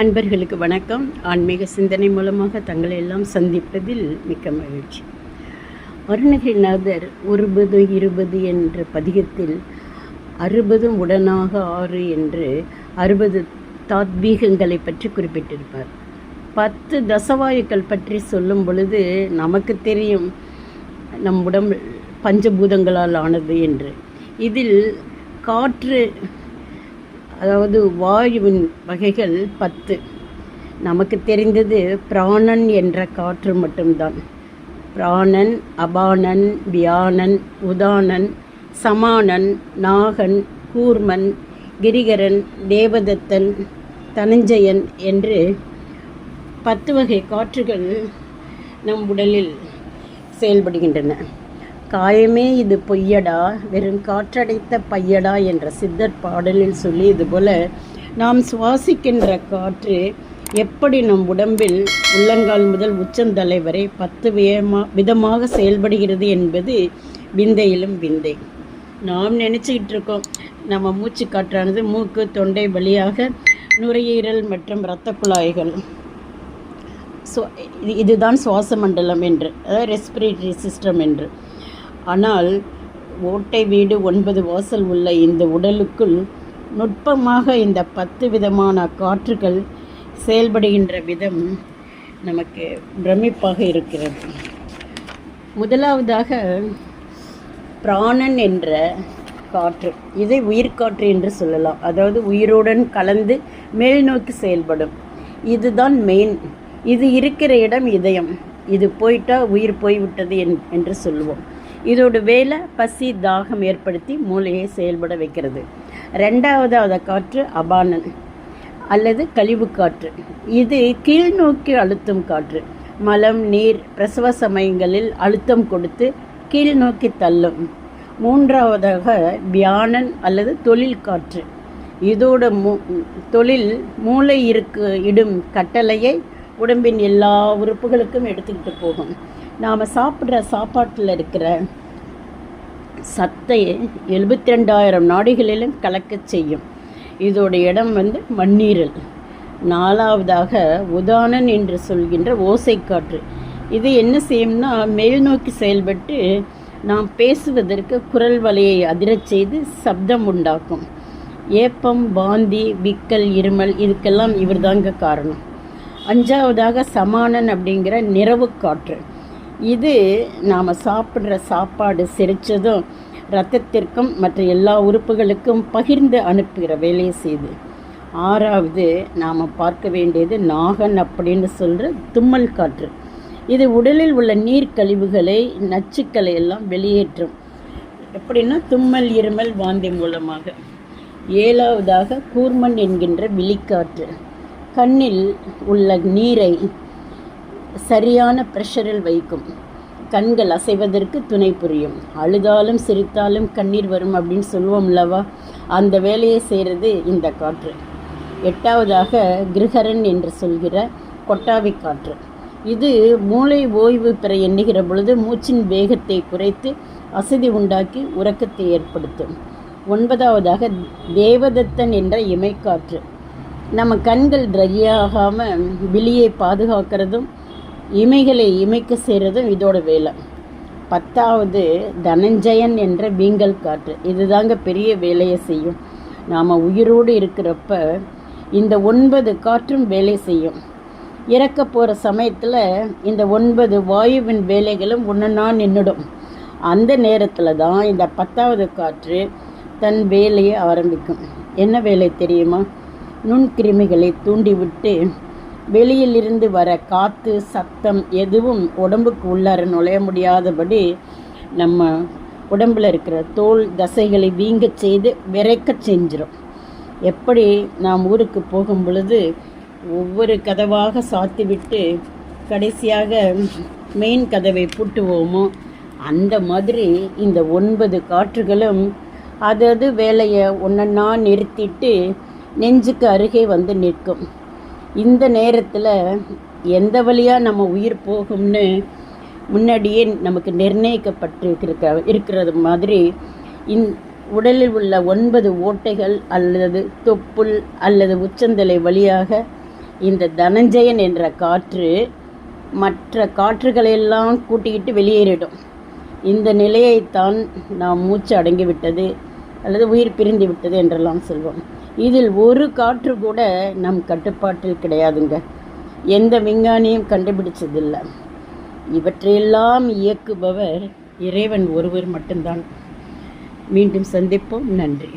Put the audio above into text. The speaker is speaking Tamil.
அன்பர்களுக்கு வணக்கம். ஆன்மீக சிந்தனை மூலமாக தங்களை எல்லாம் சந்திப்பதில் மிக்க மகிழ்ச்சி. அருணகிரிநாதர் ஒருபது இருபது என்ற பதிகத்தில் அறுபதும் உடனாக ஆறு என்று அறுபது தாத்வீகங்களை பற்றி குறிப்பிட்டிருப்பார். பத்து தசவாயுக்கள் பற்றி சொல்லும் பொழுது நமக்கு தெரியும் நம் உடம்பு பஞ்சபூதங்களால் ஆனது என்று. இதில் காற்று அதாவது வாயுவின் வகைகள் பத்து. நமக்கு தெரிந்தது பிராணன் என்ற காற்று மட்டும்தான். பிராணன் அபானன் வியானன் உதானன் சமானன் நாகன் கூர்மன் கிரிகரன் தேவதத்தன் தனஞ்சயன் என்று பத்து வகை காற்றுகள் நம் உடலில் செயல்படுகின்றன. காயமே இது பொய்யடா வெறும் காற்றடைத்த பையடா என்ற சித்தர் பாடலில் சொல்லி போல நாம் சுவாசிக்கின்ற காற்று எப்படி நம் உடம்பில் உள்ளங்கால் முதல் உச்சந்தலை வரை பத்து வியமா விதமாக செயல்படுகிறது என்பது விந்தையிலும் விந்தை. நாம் நினச்சிக்கிட்டு இருக்கோம் நம்ம மூச்சு காற்றானது மூக்கு தொண்டை வழியாக நுரையீரல் மற்றும் இரத்த குழாய்கள். சுவா இதுதான் சுவாச மண்டலம் என்று அதாவது ரெஸ்பிரேட்டரி சிஸ்டம் என்று. ஆனால் ஓட்டை வீடு ஒன்பது வாசல் உள்ள இந்த உடலுக்குள் நுட்பமாக இந்த பத்து விதமான காற்றுகள் செயல்படுகின்ற விதம் நமக்கு பிரமிப்பாக இருக்கிறது. முதலாவதாக பிராணன் என்ற காற்று. இதை உயிர்காற்று என்று சொல்லலாம். அதாவது உயிருடன் கலந்து மேல் நோக்கி செயல்படும். இதுதான் மெயின் இது இருக்கிற இடம் இதயம். இது போயிட்டா உயிர் போய்விட்டது என்று சொல்லுவோம். இதோட வேலை பசி தாகம் ஏற்படுத்தி மூளையை செயல்பட வைக்கிறது. ரெண்டாவதாவது காற்று அபானன் அல்லது கழிவு காற்று. இது கீழ்நோக்கி அழுத்தும் காற்று. மலம் நீர் பிரசவ சமயங்களில் அழுத்தம் கொடுத்து கீழ்நோக்கி தள்ளும். மூன்றாவதாக வியானன் அல்லது தொழில் காற்று. இதோட மூ தொழில் மூளை இருக்கு இடும் கட்டளையை உடம்பின் எல்லா உறுப்புகளுக்கும் எடுத்துக்கிட்டு போகும். நாம் சாப்பிட்ற சாப்பாட்டில் இருக்கிற சத்தை எழுபத்தி ரெண்டாயிரம் நாடுகளிலும் கலக்கச் செய்யும். இதோட இடம் வந்து மண்ணீரல். நாலாவதாக உதானன் என்று சொல்கின்ற ஓசைக்காற்று. இது என்ன செய்யும்னா மேல் நோக்கி செயல்பட்டு நாம் பேசுவதற்கு குரல் வலையை அதிரச் செய்து சப்தம் உண்டாக்கும். ஏப்பம் பாந்தி விக்கல் இருமல் இதுக்கெல்லாம் இவர் தாங்க காரணம். அஞ்சாவதாக சமானன் அப்படிங்கிற நிறவு காற்று இது நாம் சாப்பிட்ற சாப்பாடு செரித்ததும் ரத்தத்திற்கும் மற்ற எல்லா உறுப்புகளுக்கும் பகிர்ந்து அனுப்புகிற வேலையை செய்து. ஆறாவது நாம் பார்க்க வேண்டியது நாகன் அப்படின்னு சொல்கிற தும்மல் காற்று. இது உடலில் உள்ள நீர் கழிவுகளை நச்சுக்களை எல்லாம் வெளியேற்றும். எப்படின்னா தும்மல் இருமல் வாந்தி மூலமாக. ஏழாவதாக கூர்மன் என்கின்ற விழிக்காற்று. கண்ணில் உள்ள நீரை சரியான ப்ரெஷரில் வைக்கும். கண்கள் அசைவதற்கு துணை புரியும். அழுதாலும் சிரித்தாலும் கண்ணீர் வரும் அப்படின்னு சொல்லுவோம் அல்லவா? அந்த வேலையை செய்கிறது இந்த காற்று. எட்டாவதாக கிருஹரன் என்று சொல்கிற கொட்டாவி காற்று. இது மூளை ஓய்வு பெற எண்ணுகிற பொழுது மூச்சின் வேகத்தை குறைத்து அசதி உண்டாக்கி உறக்கத்தை ஏற்படுத்தும். ஒன்பதாவதாக தேவதத்தன் என்ற இமைக்காற்று. நம்ம கண்கள் ட்ரையாகாமல் விழியை பாதுகாக்கிறதும் இமைகளை இமைக்க செய்கிறதும் இதோட வேலை. பத்தாவது தனஞ்சயன் என்ற வீங்கல் காற்று. இதுதாங்க பெரிய வேலையை செய்யும். நாம் உயிரோடு இருக்கிறப்ப இந்த ஒன்பது காற்றும் வேலை செய்யும். இறக்க போகிற சமயத்தில் இந்த ஒன்பது வாயுவின் வேலைகளும் ஒன்றுனா நின்றுடும் அந்த நேரத்தில் தான் இந்த பத்தாவது காற்று தன் வேலையை ஆரம்பிக்கும். என்ன வேலை தெரியுமா? நுண்கிருமிகளை தூண்டிவிட்டு வெளியிலிருந்து வர காற்று சத்தம் எதுவும் உடம்புக்கு உள்ளார நுழைய முடியாதபடி நம்ம உடம்பில் இருக்கிற தோல் தசைகளை வீங்க செய்து விரைக்க செஞ்சிடும் எப்படி நாம் ஊருக்கு போகும் பொழுது ஒவ்வொரு கதவாக சாத்திவிட்டு கடைசியாக மெயின் கதவை பூட்டுவோமோ அந்த மாதிரி இந்த ஒன்பது காற்றுகளும் அதது வேலையை ஒன்றா நிறுத்திட்டு நெஞ்சுக்கு அருகே வந்து நிற்கும். இந்த நேரத்தில் எந்த வழியாக நம்ம உயிர் போகும்னு முன்னாடியே நமக்கு நிர்ணயிக்கப்பட்டு இருக்க இருக்கிறது மாதிரி இன் உடலில் உள்ள ஒன்பது ஓட்டைகள் அல்லது தொப்புள் அல்லது உச்சந்தலை வழியாக இந்த தனஞ்சயன் என்ற காற்று மற்ற காற்றுகளையெல்லாம் கூட்டிக்கிட்டு வெளியேறிடும். இந்த நிலையைத்தான் நாம் மூச்சு அடங்கிவிட்டது அல்லது உயிர் பிரிந்து விட்டது என்றெல்லாம் சொல்வோம். இதில் ஒரு காற்று கூட நம் கட்டுப்பாட்டில் கிடையாதுங்க. எந்த விஞ்ஞானியும் கண்டுபிடிச்சதில்லை. இவற்றையெல்லாம் இயக்குபவர் இறைவன் ஒருவர் மட்டும்தான். மீண்டும் சந்திப்போம். நன்றி.